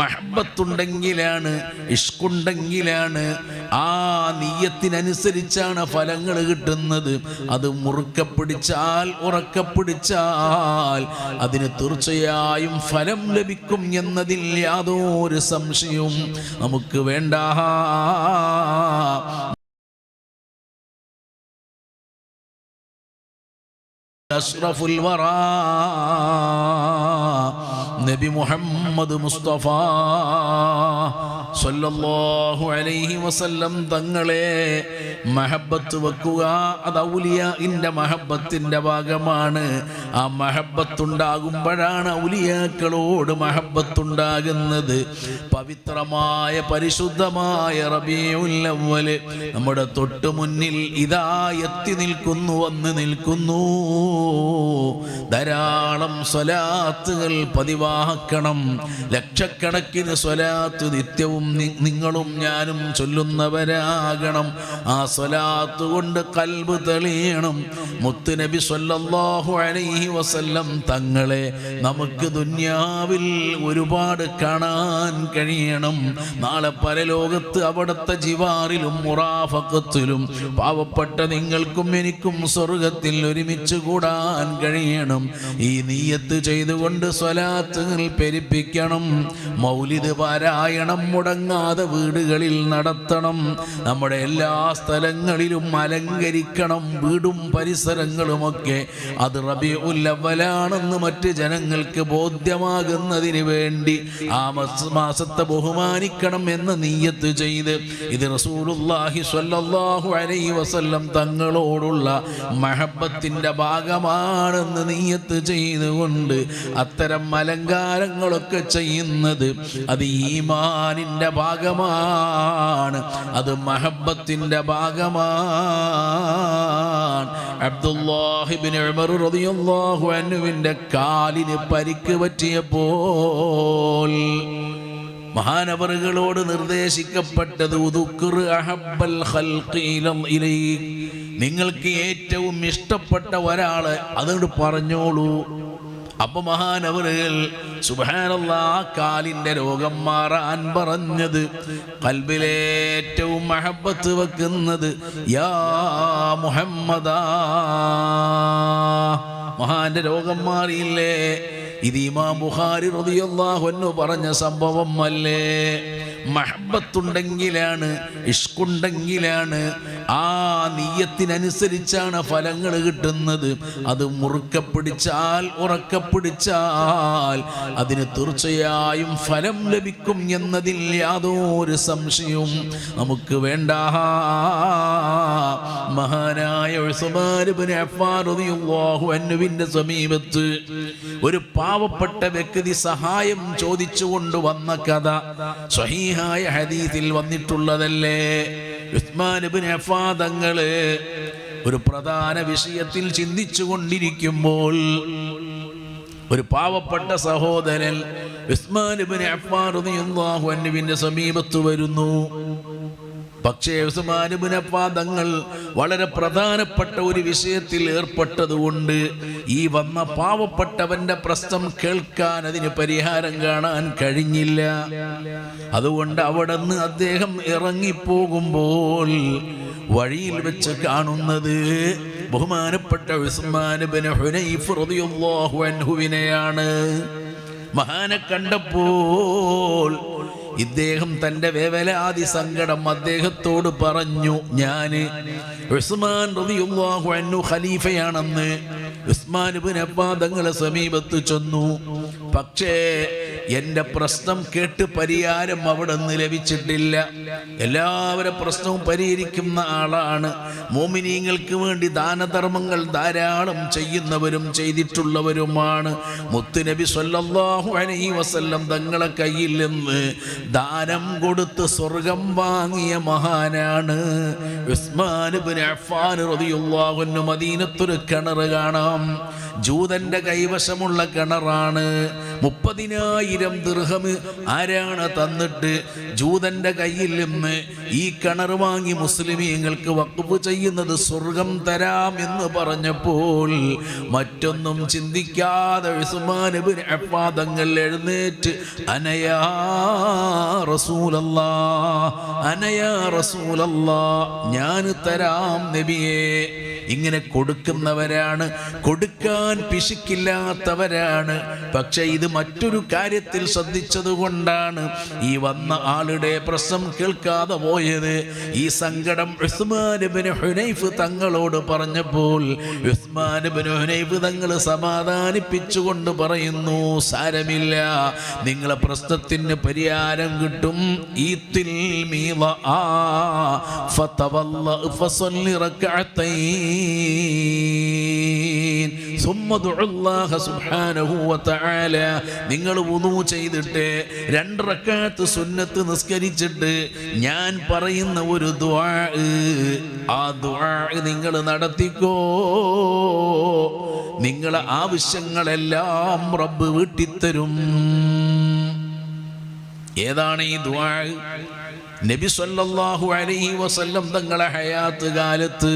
മഹബത്തുണ്ടെങ്കിലാണ് ഇഷ്കുണ്ടെങ്കിലാണ്. ആ നീയത്തിനനുസരിച്ചാണ് ഫലങ്ങൾ കിട്ടുന്നത്. അത് മുറുക്ക പിടിച്ചാൽ ഉറക്ക പിടിച്ചാൽ അതിന് തീർച്ചയായും ഫലം ലഭിക്കും എന്നതിൽ യാതൊരു സംശയവും നമുക്ക് വേണ്ട. അഷ്റഫുൽ വറാ. നബി മുഹമ്മദ് മുസ്തഫ സല്ലല്ലാഹു അലൈഹി വസല്ലം തങ്ങളെ മഹബത്ത് വെക്കുക. അത് ഔലിയ ഇന്റെ മഹബത്തിന്റെ ഭാഗമാണ്. ആ മഹബത്തുണ്ടാകുമ്പോഴാണ് ഔലിയാക്കളോട് മഹബത്തുണ്ടാകുന്നത്. പവിത്രമായ പരിശുദ്ധമായ അവ്വൽ നമ്മുടെ തൊട്ടു മുന്നിൽ ഇതാ എത്തി നിൽക്കുന്നു വന്ന് നിൽക്കുന്നു. ധാരാളം സ്വലാത്തുകൾ പതിവാക്കണം ലക്ഷക്കണക്കിന് സ്വലാത്ത് നിത്യവും നിങ്ങളും ഞാനും ചൊല്ലുന്നവരാകണം. ആ സ്വലാത്ത് കൊണ്ട് കൽബ് തെളിയണം. മുത്ത് നബി സല്ലല്ലാഹു അലൈഹി വസല്ലം തങ്ങളെ നമുക്ക് ദുന്യാവിൽ ഒരുപാട് കാണാൻ കഴിയണം. നാളെ പല ലോകത്ത് അവിടുത്തെ ജിവാറിലും മുറാഫക്കത്തിലും പാവപ്പെട്ട നിങ്ങൾക്കും എനിക്കും സ്വർഗത്തിൽ ഒരുമിച്ച് കൂടാൻ കഴിയണം. ഈ നീയത്ത് ചെയ്തുകൊണ്ട് സ്വലാത്തുകൾ പെരുപ്പിക്കണം. മൗലിത് പാരായണം മുടങ്ങാതെ വീടുകളിൽ നടത്തണം. നമ്മുടെ എല്ലാ സ്ഥലങ്ങളിലും അലങ്കരിക്കണം. വീടും പരിസരങ്ങളുമൊക്കെ അത് റബി ഉല്ലവലാണെന്ന് മറ്റ് ജനങ്ങൾക്ക് ബോധ്യമാകുന്നതിന് വേണ്ടി ആ മാസത്തെ ബഹുമാനിക്കണം എന്ന് നീയത്ത് ചെയ്ത് ഇത് റസൂലുള്ളാഹി സ്വല്ലല്ലാഹു അലൈ വസല്ലം തങ്ങളോടുള്ള മഹബത്തിന്റെ ഭാഗമാണെന്ന് നീയത്ത് ചെയ്തുകൊണ്ട് അത്തരം അലങ്കാരങ്ങളൊക്കെ ചെയ്യുന്നത് അത് ഈമാനിന്റെ ഭാഗമാണ് അത് മഹബത്തിന്റെ ഭാഗമാണ് അബ്ദുല്ലാഹിബിൻ ഉമർ അൻഹുവിന്റെ കാലിന് പരിക്ക് പറ്റിയപ്പോൾ മഹാനവറുകളോട് നിർദ്ദേശിക്കപ്പെട്ടത് അഹബ്ബൽ. നിങ്ങൾക്ക് ഏറ്റവും ഇഷ്ടപ്പെട്ട ഒരാൾ അതുകൊണ്ട് പറഞ്ഞോളൂ അപ്പൊ മഹാനവറുകൾ സുബാനുള്ള കാലിന്റെ രോഗം മാറാൻ പറഞ്ഞത്. കൽബിലേറ്റവും മഹബത്ത് വെക്കുന്നത് യാ മുഹമ്മദാ. മഹാന്റെ രോഗം മാറിയില്ലേ? ഇത് ഇമാം ബുഖാരി റളിയല്ലാഹു അൻഹു പറഞ്ഞ സംഭവം അല്ലേ? മഹബത്തുണ്ടെങ്കിലാണ് ഇഷ്കുണ്ടെങ്കിലാണ്. ആ നീയത്തിനനുസരിച്ചാണ് ഫലങ്ങൾ കിട്ടുന്നത്. അത് മുറുക്കപ്പിടിച്ചാൽ പിടിച്ചാൽ ഉറക്ക പിടിച്ചാൽ അതിന് തീർച്ചയായും ഫലം ലഭിക്കും എന്നതിൽ യാതൊരു സംശയവും നമുക്ക് വേണ്ട. മഹാനായ അൻഹുവിന്റെ സമീപത്ത് ഒരു പാവപ്പെട്ട വ്യക്തി സഹായം ചോദിച്ചുകൊണ്ട് വന്ന കഥ. സ്വഹീഹായ ഹദീസിൽ വന്നിട്ടുള്ളതല്ലേ? ഉസ്മാൻ തങ്ങളെ ഒരു പ്രധാന വിഷയത്തിൽ ചിന്തിച്ചു കൊണ്ടിരിക്കുമ്പോൾ ഒരു പാവപ്പെട്ട സഹോദരൻ ഉസ്മാൻ അഫ്ഫാൻ സമീപത്ത് വരുന്നു. പക്ഷേ അഫ്ഫാൻ വളരെ പ്രധാനപ്പെട്ട ഒരു വിഷയത്തിൽ ഏർപ്പെട്ടതുകൊണ്ട് ഈ വന്ന പാവപ്പെട്ടവന്റെ പ്രശ്നം കേൾക്കാൻ അതിന് പരിഹാരം കാണാൻ കഴിഞ്ഞില്ല. അതുകൊണ്ട് അവിടെ നിന്ന് അദ്ദേഹം ഇറങ്ങിപ്പോകുമ്പോൾ വഴിയിൽ വെച്ച് കാണുന്നത് ബഹുമാനപ്പെട്ട ഉസ്മാൻ ഇബ്നു ഹുനൈഫ് മഹാനെ കണ്ടപ്പോൾ ഇദ്ദേഹം തന്റെ വേവലാതി സങ്കടം അദ്ദേഹത്തോട് പറഞ്ഞു ഞാൻ ഉസ്മാൻ റളിയല്ലാഹു അൻഹു ഖലീഫയാണെന്ന് ഉസ്മാൻ ഇബ്നു അഫ്ഫാൻ തങ്ങളെ സമീപത്ത് ചെന്നു. പക്ഷേ എന്റെ പ്രശ്നം കേട്ട് പരിഹാരം അവിടെ നിന്ന് ലഭിച്ചിട്ടില്ല. എല്ലാവരും പ്രശ്നവും പരിഹരിക്കുന്ന ആളാണ്. മോമിനീങ്ങൾക്ക് വേണ്ടി ദാനധർമ്മങ്ങൾ ധാരാളം ചെയ്യുന്നവരും ചെയ്തിട്ടുള്ളവരുമാണ്. മുത്തുനബി സല്ലല്ലാഹു അലൈഹി വസല്ലം തങ്ങളെ കയ്യിൽ നിന്ന് ദാനം കൊടുത്ത് സ്വർഗം വാങ്ങിയ മഹാനാണ്. ഉസ്മാൻ ഇബ്നു അഫ്ഫാൻ റളിയല്ലാഹു അൻഹു മദീനത്തൊരു കിണർ കാണാം. ജൂതന്റെ കൈവശമുള്ള കിണറാണ്. മുപ്പതിനായിരം ദൃഹം ആരാണ് തന്നിട്ട് ജൂതന്റെ കയ്യിൽ നിന്ന് ഈ കിണർ വാങ്ങി മുസ്ലിമീങ്ങൾക്ക് വക്കുപ്പ് ചെയ്യുന്നത് സ്വർഗം തരാം എന്ന് പറഞ്ഞപ്പോൾ മറ്റൊന്നും ചിന്തിക്കാതെ അഫ്ഫാൻ തങ്ങൾ എഴുന്നേറ്റ് അനയാ റസൂലല്ലാ അനയാ ഞാൻ തരാം നബിയേ. ഇങ്ങനെ കൊടുക്കുന്നവരാണ്. കൊടുക്കാൻ പിശുക്കില്ലാത്തവരാണ്. പക്ഷെ ഇത് മറ്റൊരു കാര്യത്തിൽ ശ്രദ്ധിച്ചതുകൊണ്ടാണ് ഈ വന്ന ആളുടെ പ്രശ്നം കേൾക്കാതെ പോയത്. ഈ സങ്കടം ഉസ്മാൻ ഇബ്നു ഹുനൈഫ് തങ്ങളോട് പറഞ്ഞപ്പോൾ ഉസ്മാൻ ഇബ്നു ഹുനൈഫ് തങ്ങൾ സമാധാനിപ്പിച്ചുകൊണ്ട് പറയുന്നു സാരമില്ല. നിങ്ങളെ പ്രശ്നത്തിന് പരിഹാരം കിട്ടും. ഈ ആ ഫതവല്ല ഫസല്ലി റക്അത്തൈൻ നിങ്ങൾ ഉദു ചെയ്തിട്ട് രണ്ടറക്കാത്ത് സുന്നത്ത് നിസ്കരിച്ചിട്ട് ഞാൻ പറയുന്ന ഒരു ദ്വാ ആ ദ്വാ നിങ്ങൾ നടത്തിക്കോ. നിങ്ങളെ ആവശ്യങ്ങളെല്ലാം റബ്ബ് വീട്ടിത്തരും. ഏതാണ് ഈ ദ്വാ നബി സല്ലല്ലാഹു അലൈഹി വസല്ലം തങ്ങളെ ഹയാത്ത് കാലത്ത്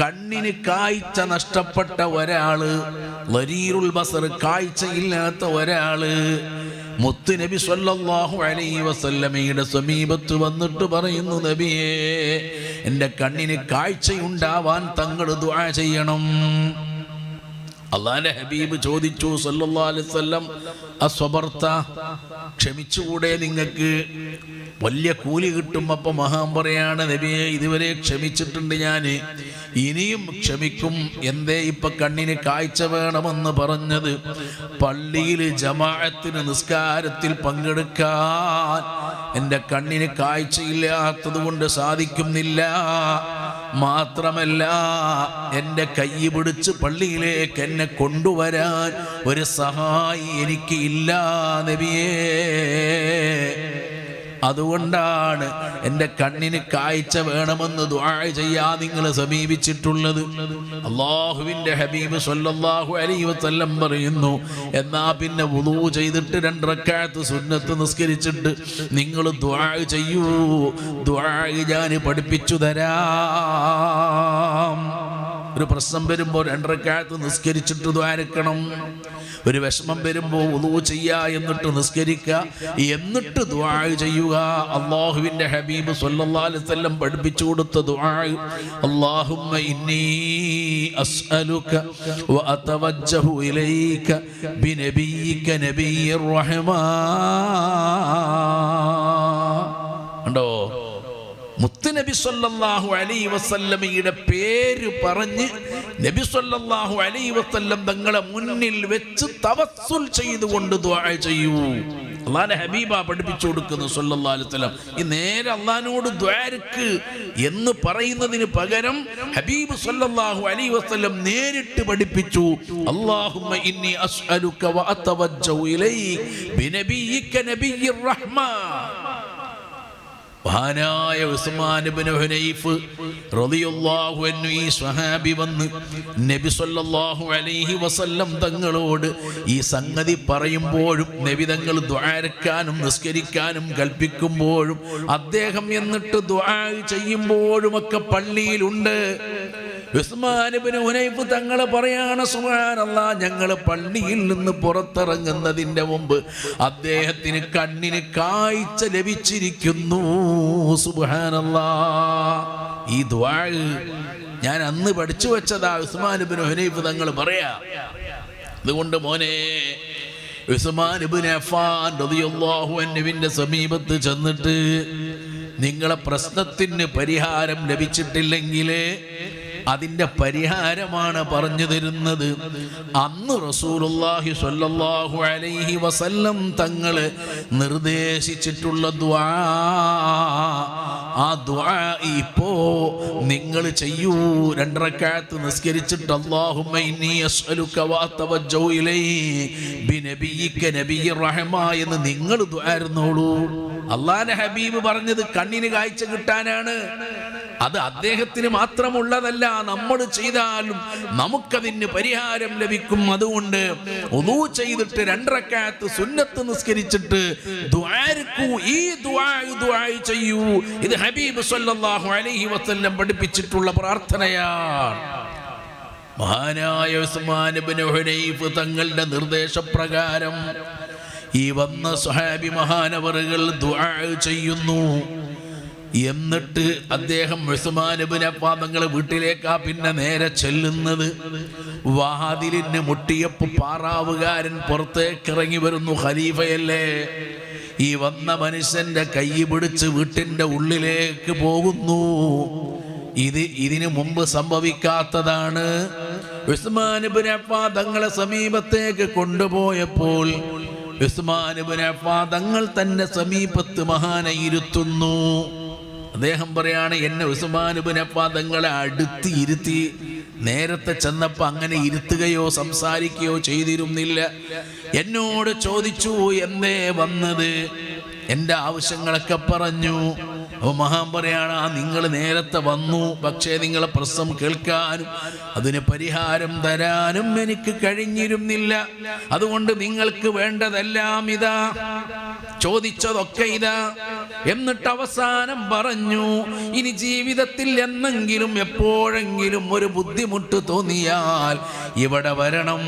കണ്ണിന് കാഴ്ച നഷ്ടപ്പെട്ട ഒരാൾ ലരീറുൽ ബസർ കാഴ്ചയില്ലാത്ത ഒരാൾ. മുത്ത് നബി സല്ലല്ലാഹു അലൈഹി വസല്ലമയുടെ സമീപത്ത് വന്നിട്ട് പറയുന്നു നബിയേ എന്റെ കണ്ണിന് കാഴ്ചയുണ്ടാവാൻ തങ്ങൾ ദുആ ചെയ്യണം. അള്ളാന്റെ ഹബീബ് ചോദിച്ചു വസല്ലം അസ്വബർത്ത ക്ഷമിച്ചുകൂടെ നിങ്ങൾക്ക്. വലിയ കൂലി കിട്ടും അപ്പൊ മഹാൻ പറയാണ് നബിയെ ഇതുവരെ ക്ഷമിച്ചിട്ടുണ്ട് ഞാൻ ഇനിയും ക്ഷമിക്കും. എന്തേ ഇപ്പൊ കണ്ണിന് കാഴ്ച വേണമെന്ന് പറഞ്ഞത്? പള്ളിയിൽ ജമാഅത്തിന് നിസ്കാരത്തിൽ പങ്കെടുക്കാൻ എന്റെ കണ്ണിന് കാഴ്ചയില്ലാത്തത് കൊണ്ട് സാധിക്കുന്നില്ല. മാത്രമല്ല എന്റെ കൈ പിടിച്ച് പള്ളിയിലേക്ക് എന്നെ കൊണ്ടുവരാൻ ഒരു സഹായി എനിക്ക് ഇല്ല നബിയേ. അതുകൊണ്ടാണ് എന്റെ കണ്ണിന് കാഴ്ച വേണമെന്ന് ദുആ ചെയ്യാ നിങ്ങൾ സമീപിച്ചിട്ടുള്ളത്. അള്ളാഹുവിന്റെ ഹബീബ് സല്ലല്ലാഹു അലൈഹി വസല്ലം പറയുന്നു എന്നാ പിന്നെ വുളൂ ചെയ്തിട്ട് രണ്ട് റക്അത്ത് സുന്നത്ത് നിസ്കരിച്ചിട്ട് നിങ്ങൾ ദുആ ചെയ്യൂ ദുആ ഞാൻ പഠിപ്പിച്ചു തരാം. ഒരു പ്രശ്നം വരുമ്പോൾ രണ്ടരക്കാലത്ത് നിസ്കരിച്ചിട്ട് ദ്വാരക്കണം ഒരു വിഷമം വരുമ്പോൾ ഉദൂ ചെയ്യുക എന്നിട്ട് നിസ്കരിക്കുക എന്നിട്ട് ദ്വാ ചെയ്യുക. അള്ളാഹുവിന്റെ ഹബീബ് വസല്ലം പഠിപ്പിച്ചു കൊടുത്ത ദ്വാ അല്ലാഹുമ്മ ഇന്നി അസ്അലുക വഅതവജ്ജഹു ഇലൈക ബിനബിയിക നബിയ്യിർ റഹ്മാൻ ഉണ്ടോ മുത്തുനബി സല്ലല്ലാഹു അലൈഹി വസല്ലമയുടെ പേര് പറഞ്ഞ് നബി സല്ലല്ലാഹു അലൈഹി വസല്ലം തങ്ങളെ മുന്നിൽ വെച്ച് തവസ്സുൽ ചെയ്തുകൊണ്ട് ചെയ്യൂ. അള്ളാന്റെ ഹബീബ പഠിപ്പിച്ചു കൊടുക്കുന്നു അലൈഹി വസല്ലം. ഈ നേരെ അള്ളഹാനോട് ദ്വാരക്ക് എന്ന് പറയുന്നതിന് പകരം ഹബീബ് സല്ലല്ലാഹു അലൈഹി വസല്ലം നേരിട്ട് പഠിപ്പിച്ചു. അല്ലാഹുമ്മ ഇന്നി അസ്അലുക വഅതവജ്ജഹു ഇലൈക ബിനബിയിക നബിയ്യിർ റഹ്മാൻ മഹാനായ ഉസ്മാൻ ഇബ്നു ഹുനൈഫ് റളിയല്ലാഹു അൻഹു ഈ സ്വഹാബി വന്ന് നബി സല്ലല്ലാഹു അലൈഹി വസല്ലം തങ്ങളോട് ഈ സംഗതി പറയുമ്പോഴും നബി തങ്ങൾ ദ്വാരക്കാനും നിസ്കരിക്കാനും കൽപ്പിക്കുമ്പോഴും അദ്ദേഹം എന്നിട്ട് ദ്വാ ചെയ്യുമ്പോഴുമൊക്കെ പള്ളിയിലുണ്ട്. ഉസ്മാനിബിന് ഉനൈഫ് തങ്ങൾ പറയാണ് സുഹാനല്ല ഞങ്ങൾ പള്ളിയിൽ നിന്ന് പുറത്തിറങ്ങുന്നതിന്റെ മുമ്പ് അദ്ദേഹത്തിന് കണ്ണിന് കാഴ്ച ലഭിച്ചിരിക്കുന്നു സുബാനല്ല ഈ ദ്വാ ഞാൻ അന്ന് പഠിച്ചു വെച്ചതാ ഉസ്മാനുബിന് ഉനൈഫ് തങ്ങൾ പറയാ. അതുകൊണ്ട് മോനെ ഉസ്മാനിബിൻ സമീപത്ത് ചെന്നിട്ട് നിങ്ങളെ പ്രശ്നത്തിന് പരിഹാരം ലഭിച്ചിട്ടില്ലെങ്കിൽ അതിന്റെ പരിഹാരമാണ് പറഞ്ഞു തരുന്നത്. അന്ന് റസൂലുള്ളാഹി സ്വല്ലല്ലാഹു അലൈഹി വസല്ലം തങ്ങൾ നിർദ്ദേശിച്ചിട്ടുള്ള ദ്വാ ആ ദ്വാ ഇപ്പോ നിങ്ങൾ ചെയ്യൂ. രണ്ടരക്കാലത്ത് നിസ്കരിച്ചിട്ട് റഹ്മ എന്ന് നിങ്ങൾ ദ്വാരുന്നോളൂ അള്ളാന്റെ ഹബീബ് പറഞ്ഞത് കണ്ണിന് കാഴ്ച കിട്ടാനാണ്. അത് അദ്ദേഹത്തിന് മാത്രമുള്ളതല്ല നമ്മൾ ചെയ്താലും നമുക്കതിന് പരിഹാരം ലഭിക്കും. അതുകൊണ്ട് ഒന്നു ചെയ്തിട്ട് രണ്ടരക്കാലത്ത് സുന്നത്ത് നിസ്കരിച്ചിട്ട് ഈ ചെയ്യൂ. ഇത് ഹബീബ് സല്ലല്ലാഹു അലൈഹി വസല്ലം പഠിപ്പിച്ചിട്ടുള്ള പ്രാർത്ഥനയാണ്. മഹാനായ ഉസ്മാൻ ഹുനൈഫ് തങ്ങളുടെ നിർദ്ദേശപ്രകാരം ഈ വന്ന സുഹാബി മഹാനവറുകൾ ചെയ്യുന്നു. എന്നിട്ട് അദ്ദേഹം പാദങ്ങളെ വീട്ടിലേക്കാ പിന്നെ നേരെ ചെല്ലുന്നത്. വാതിലിന് മുട്ടിയപ്പ് പാറാവുകാരൻ പുറത്തേക്ക് ഇറങ്ങി വരുന്നു ഖലീഫയല്ലേ ഈ വന്ന മനുഷ്യന്റെ കൈ പിടിച്ച് വീട്ടിന്റെ ഉള്ളിലേക്ക് പോകുന്നു. ഇത് ഇതിനു മുമ്പ് സംഭവിക്കാത്തതാണ്. തങ്ങളെ സമീപത്തേക്ക് കൊണ്ടുപോയപ്പോൾ ഉസ്മാനുബിൻ അഫ്ഫാൻ തങ്ങൾ തന്നെ സമീപത്ത് മഹാനെ ഇരുത്തുന്നു അദ്ദേഹം പറയാണ് എന്നെ തങ്ങളെ അടുത്ത് ഇരുത്തി നേരത്തെ ചെന്നപ്പോ അങ്ങനെ ഇരുത്തുകയോ സംസാരിക്കുകയോ ചെയ്തിരുന്നില്ല. എന്നോട് ചോദിച്ചു എന്നേ വന്നത്? എന്റെ ആവശ്യങ്ങളൊക്കെ പറഞ്ഞു. അപ്പൊ മഹാൻ പറയാണ് ആ നിങ്ങൾ നേരത്തെ വന്നു പക്ഷേ നിങ്ങളെ പ്രശ്നം കേൾക്കാനും അതിന് പരിഹാരം തരാനും എനിക്ക് കഴിഞ്ഞിരുന്നില്ല. അതുകൊണ്ട് നിങ്ങൾക്ക് വേണ്ടതെല്ലാം ഇതാ ചോദിച്ചതൊക്കെ ഇതാ. എന്നിട്ട് അവസാനം പറഞ്ഞു ഇനി ജീവിതത്തിൽ എന്നെങ്കിലും എപ്പോഴെങ്കിലും ഒരു ബുദ്ധിമുട്ട് തോന്നിയാൽ ഇവിടെ വരണം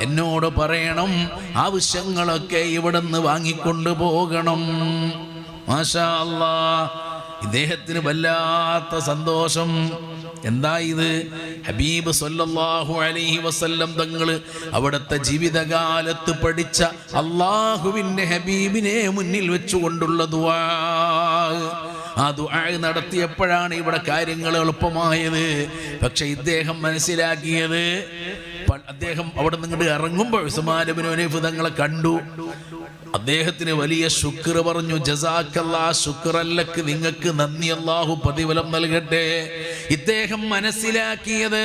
എന്നോട് പറയണം ആവശ്യങ്ങളൊക്കെ ഇവിടെ നിന്ന് വാങ്ങിക്കൊണ്ടു പോകണം. മാഷാ അല്ലാ ഇദ്ദേഹത്തിന് വല്ലാത്ത സന്തോഷം. എന്താ ഇത്? ഹബീബ് സൊല്ലാഹു അലൈഹി വസല്ലം തങ്ങൾ അവിടുത്തെ ജീവിതകാലത്ത് പഠിച്ച അള്ളാഹുവിന്റെ ഹബീബിനെ മുന്നിൽ വെച്ചുകൊണ്ടുള്ള ദുആ. ആ ദുആ നടത്തിയപ്പോഴാണ് ഇവിടെ കാര്യങ്ങൾ എളുപ്പമായത്. പക്ഷെ ഇദ്ദേഹം മനസ്സിലാക്കിയത് അദ്ദേഹം അവിടെ നിങ്ങോട്ട് ഇറങ്ങുമ്പോൾ ഉസ്മാനബിനോനേഫ് തങ്ങളെ കണ്ടു. അദ്ദേഹത്തിന് വലിയ ശുക്ർ പറഞ്ഞു ജസാക്കല്ലാ ശുക്രല്ലക്ക് നിങ്ങൾക്ക് നന്ദി അള്ളാഹു പ്രതിഫലം നൽകട്ടെ. ഇദ്ദേഹം മനസ്സിലാക്കിയത്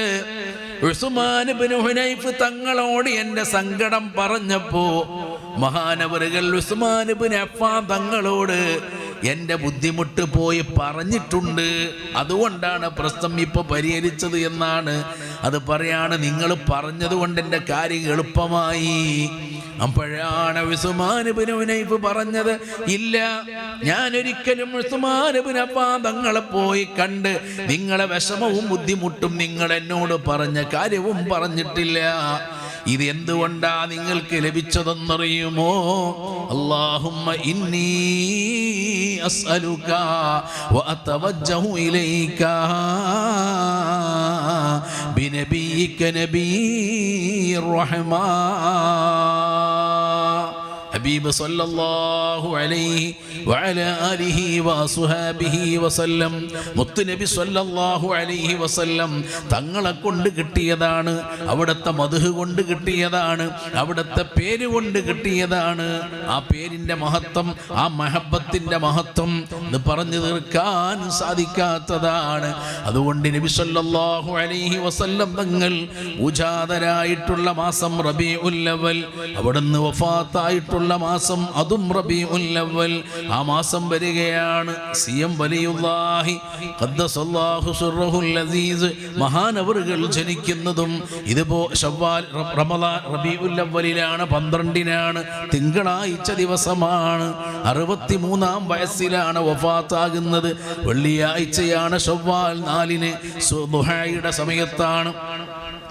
തങ്ങളോട് എന്റെ സങ്കടം പറഞ്ഞപ്പോ മഹാനവറുകൾ തങ്ങളോട് എന്റെ ബുദ്ധിമുട്ട് പോയി പറഞ്ഞിട്ടുണ്ട്. അതുകൊണ്ടാണ് പ്രശ്നം ഇപ്പൊ പരിഹരിച്ചത് എന്നാണ്. അത് പറയാണ് നിങ്ങൾ പറഞ്ഞതുകൊണ്ട് എന്റെ കാര്യം എളുപ്പമായി. അപ്പോഴാണ് ഉസ്മാനുബിനുനൈഫ് പറഞ്ഞത് ഇല്ല ഞാൻ ഒരിക്കലും തങ്ങളെ പോയി കണ്ട് നിങ്ങളെ വിഷമവും ബുദ്ധിമുട്ടും നിങ്ങൾ എന്നോട് പറഞ്ഞ കാര്യവും പറഞ്ഞിട്ടില്ല. ഇത് എന്തുകൊണ്ടാ നിങ്ങൾക്ക് ലഭിച്ചതെന്നറിയുമോ? അള്ളാഹുമ്മ ഇന്നി ഇലൈക ബിനബിയിക നബിയ്യിർ റഹ്മാ ഹബീബ് സല്ലല്ലാഹു അലൈഹി വഅല ആലിഹി വസുഹാബിഹി വസല്ലം മുത്തുനബി സല്ലല്ലാഹു അലൈഹി വസല്ലം തങ്ങളെ കൊണ്ട് കിട്ടിയതാണ്. അവിടുത്തെ മധു കൊണ്ട് കിട്ടിയതാണ്. അവിടുത്തെ പേര് കൊണ്ട് കിട്ടിയതാണ്. ആ പേരിന്റെ മഹത്വം ആ മഹബത്തിന്റെ മഹത്വം ഇത് പറഞ്ഞു തീർക്കാൻ സാധിക്കാത്തതാണ്. അതുകൊണ്ട് നബി സല്ലല്ലാഹു അലൈഹി വസല്ലം തങ്ങൾ ഉജാതരായിട്ടുള്ള മാസം റബീഉൽ അവൽ അവിടുന്ന് വഫാത്തായിട്ടുള്ള മാസം അതും അവൽ ആ മാസം വരികയാണ്. സിയം വലിയുള്ളാഹി ഖദ്ദസല്ലാഹു സിർറഹുൽ അസീസ് മഹാനവറുകൾ ജനിക്കുന്നതും ഇതുപോ ഷവ്വാൽ റ- റമദാൻ റബീഉൽ അവലിലാണ് പന്ത്രണ്ടിനാണ് തിങ്കളാഴ്ച ദിവസമാണ്. അറുപത്തി മൂന്നാം വയസ്സിലാണ് വഫാത്താകുന്നത്. വെള്ളിയാഴ്ചയാണ് ഷവ്വാൽ നാലിന് സു- ദുഹായുടെ സമയത്താണ്.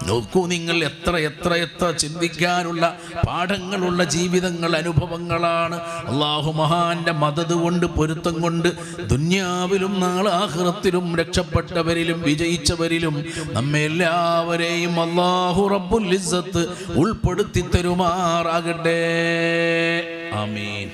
നോക്കൂ നിങ്ങൾ എത്ര എത്ര എത്ര ചിന്തിക്കാനുള്ള പാഠങ്ങളുള്ള ജീവിതങ്ങൾ അനുഭവങ്ങളാണ്. അള്ളാഹു മഹാന്റെ മതത് കൊണ്ട് പൊരുത്തം കൊണ്ട് ദുന്യാവിലും നാളെ ആഹ്റത്തിലും രക്ഷപ്പെട്ടവരിലും വിജയിച്ചവരിലും നമ്മെ എല്ലാവരെയും അള്ളാഹു റബ്ബുൽ ഇസ്സത്ത് ഉൾപ്പെടുത്തി തരുമാറാകട്ടെ. ആമീൻ.